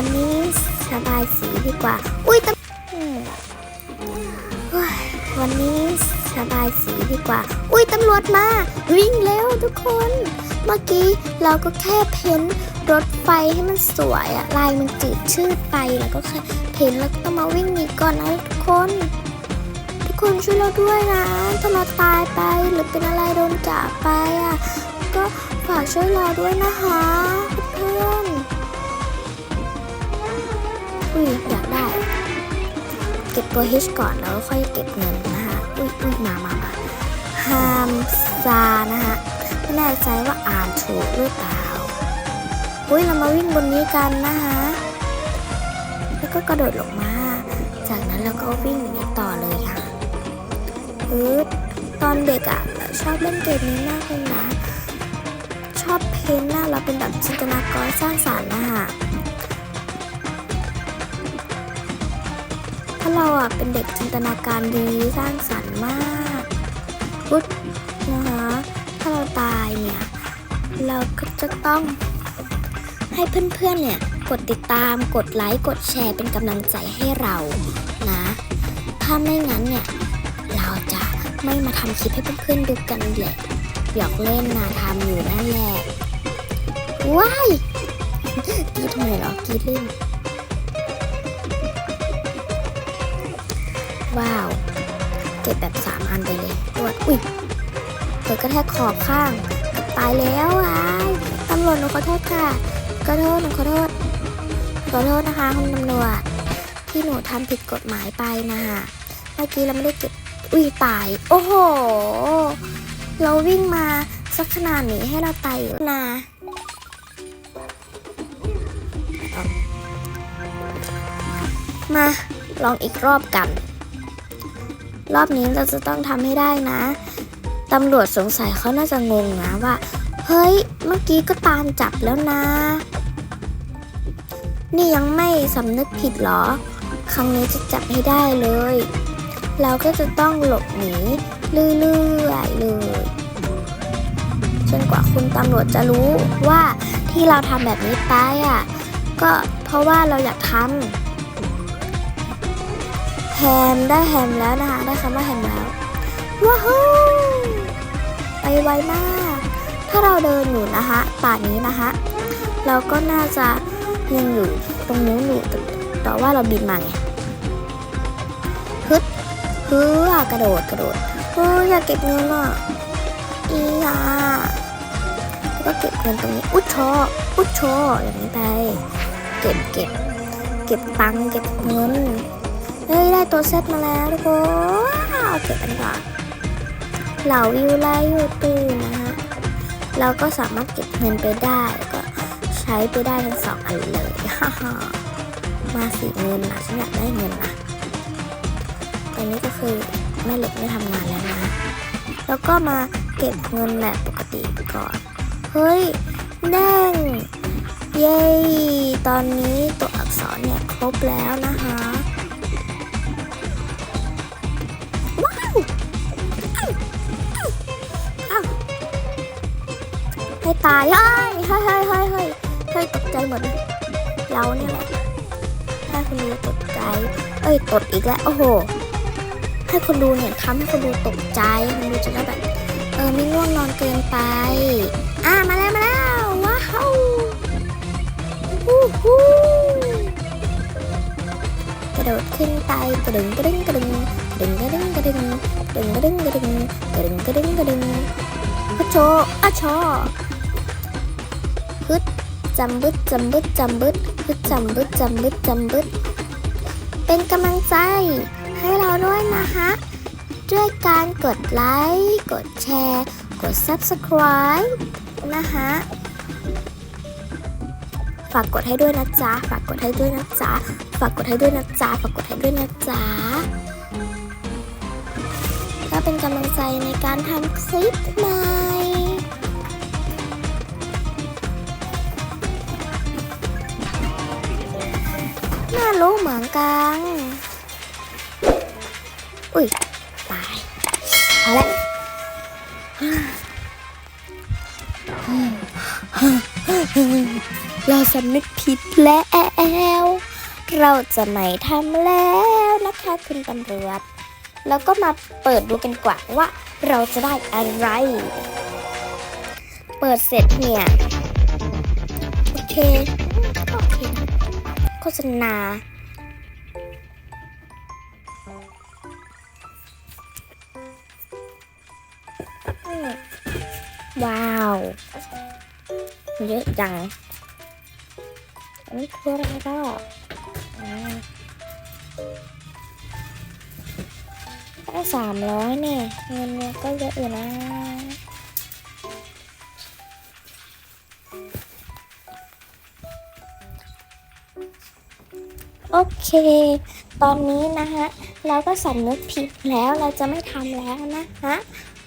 วันนี้สบายสีดีกว่า อุ้ยตมวันนี้สบายสีดีกว่า อุ้ยตำรวจมา วิ่งเร็วทุกคน เมื่อกี้เราก็แค่เพ้นรถไฟให้มันสวยอะลายมันจืดชืดไปแล้วก็แค่เพ้นแล้วก็ต้องมาวิ่งหนีก่อนนะทุกคน ทุกคนช่วยเราด้วยนะถ้าเราตายไปหรือเป็นอะไรโดนจับไปอะก็ฝากช่วยเราด้วยนะคะเพื่อน อุ้ยอยากได้ เก็บตัว H ก่อนแล้วค่อยเก็บเงินนะคะอุ้ยอุ้ยมามามาฮามซานะคะไม่แน่ใจว่าอ่านถูกหรือเปล่า อุ้ยเรามาวิ่งบนนี้กันนะคะแล้วก็กระโดดลงมา จากนั้นเราก็วิ่งหนีต่อเลยค่ะปึ๊บตอนเด็กอะชอบเล่นเกมนี้มากเลยนะ ชอบเพ้นหน้าเราเป็นแบบจินตนาการสร้าง อะเป็นเด็กจินตนาการดีสร้างสรรค์มากปุ๊บนะคะถ้าเราตายเนี่ยเราก็จะต้องให้เพื่อนๆเนี่ยกดติดตามกดไลค์กดแชร์เป็นกำลังใจให้เรานะ ถ้าไม่งั้นเนี่ยเราจะไม่มาทำคลิปให้เพื่อนๆดูกันแหละหยอกเล่นนะทำอยู่นั่นแหละว้ายกรีดทำไมเหรอกรีดเล่น ว้าว เก็บแบบสามอันไปเลยตรวดอุ้ยเธอกระแทกขอบข้างตายแล้วอ้ายตำรวจหนูขอโทษค่ะขอโทษหนูขอโทษขอโทษนะคะคุณตำรวจที่หนูทำผิดกฎหมายไปนะคะเมื่อกี้เราไม่ได้เก็บอุ้ยตาย โอ้โห เราวิ่งมาสักขนาดนี้ให้เราตายอยู่นะมาลองอีกรอบกัน รอบนี้เราจะต้องทำให้ได้นะตำรวจสงสัยเขาน่าจะงงนะว่า เฮ้ย เมื่อกี้ก็ตามจับแล้วนะ นี่ยังไม่สำนึกผิดหรอ ครั้งนี้จะจับให้ได้เลย เราก็จะต้องหลบหนีเรื่อยๆเลยจนกว่าคุณตำรวจจะรู้ว่าที่เราทำแบบนี้ไปอะ ก็เพราะว่าเราอยากทำ แฮมได้แฮมแล้วนะคะได้คำว่าแฮมแล้วว้าวไปไวมาก ถ้าเราเดินอยู่นะคะป่านนี้นะคะ เราก็น่าจะยังอยู่ตรงนู้นอยู่แต่ว่าเราบินมาไงฮึดฮึกระโดดกระโดดเอออยากเก็บเงินอะอีอะก็เก็บเงินตรงนี้ อุดชออุดชออย่างนี้ไป เก็บเก็บ เก็บตังเก็บเงิน เฮ้ยได้ตัวเซตมาแล้วทุกคนว้าเก็บอันก่อนเหล่าวิวไลยูตูนะฮะเราก็สามารถเก็บเงินไปได้แล้วก็ใช้ไปได้ทั้งสองอันเลยฮ่าฮ่ามาสีเงินนะฉันอยากได้เงินนะตอนนี้ก็คือแม่เหล็กไม่ทำงานแล้วนะแล้วก็มาเก็บเงินแบบปกติก่อน เฮ้ยแดงเย้ ตอนนี้ตัวอักษรเนี่ยครบแล้วนะคะ ให้ตายเฮ้ยเฮ้ยเฮ้ยเฮ้ยเฮ้ยตกใจหมดเลยเราเนี่ยแหละถ้าคุณดูตกใจ เอ้ยตดอีกแล้วโอ้โห ให้คนดูเห็นคำให้คนดูตกใจคนดูจะได้แบบเออไม่ง่วงนอนเกินไป อะมาแล้วมาแล้วว้าวฮู้ฮู้กระโดดขึ้นไปกระดึงกระดึงกระดึงกระดึงกระดึงกระดึงกระดึงกระดึงกระดึงกระดึงกระดึงกระดึงอะโชอะชอ ฮึดจำบึดจำบึดจำบึดฮึดจำบึดจำบึดจำบึด เป็นกำลังใจให้เราด้วยนะคะด้วยการกดไลค์ กดแชร์ กด subscribe นะคะฝากกดให้ด้วยนะจ๊ะ ฝากกดให้ด้วยนะจ๊ะ ฝากกดให้ด้วยนะจ๊ะ ฝากกดให้ด้วยนะจ๊ะก็เป็นกำลังใจในการทำคลิปใหม่ รู้เหมือนกัน อุ้ย ตายเอาละเราสำนึกผิดแล้ว เราจะไม่ทำแล้วนะคะคุณตำรวจ แล้วก็มาเปิดดูกันกว่าว่าเราจะได้อะไร เปิดเสร็จเนี่ย โอเค โอเค ฆษณา ว้าว เยอะจัง อันนี้คืออะไรก็อ่าได้สามร้อยเนี่ย เงินเนี่ยก็เยอะอยู่นะ โอเค ตอนนี้นะฮะ เราก็สำนึกผิดแล้วเราจะไม่ทำแล้วนะฮะ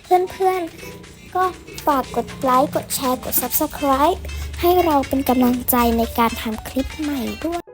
เพื่อนๆ ก็ฝากกดไลค์ กดแชร์ กด Subscribe ให้เราเป็นกำลังใจในการทำคลิปใหม่ด้วย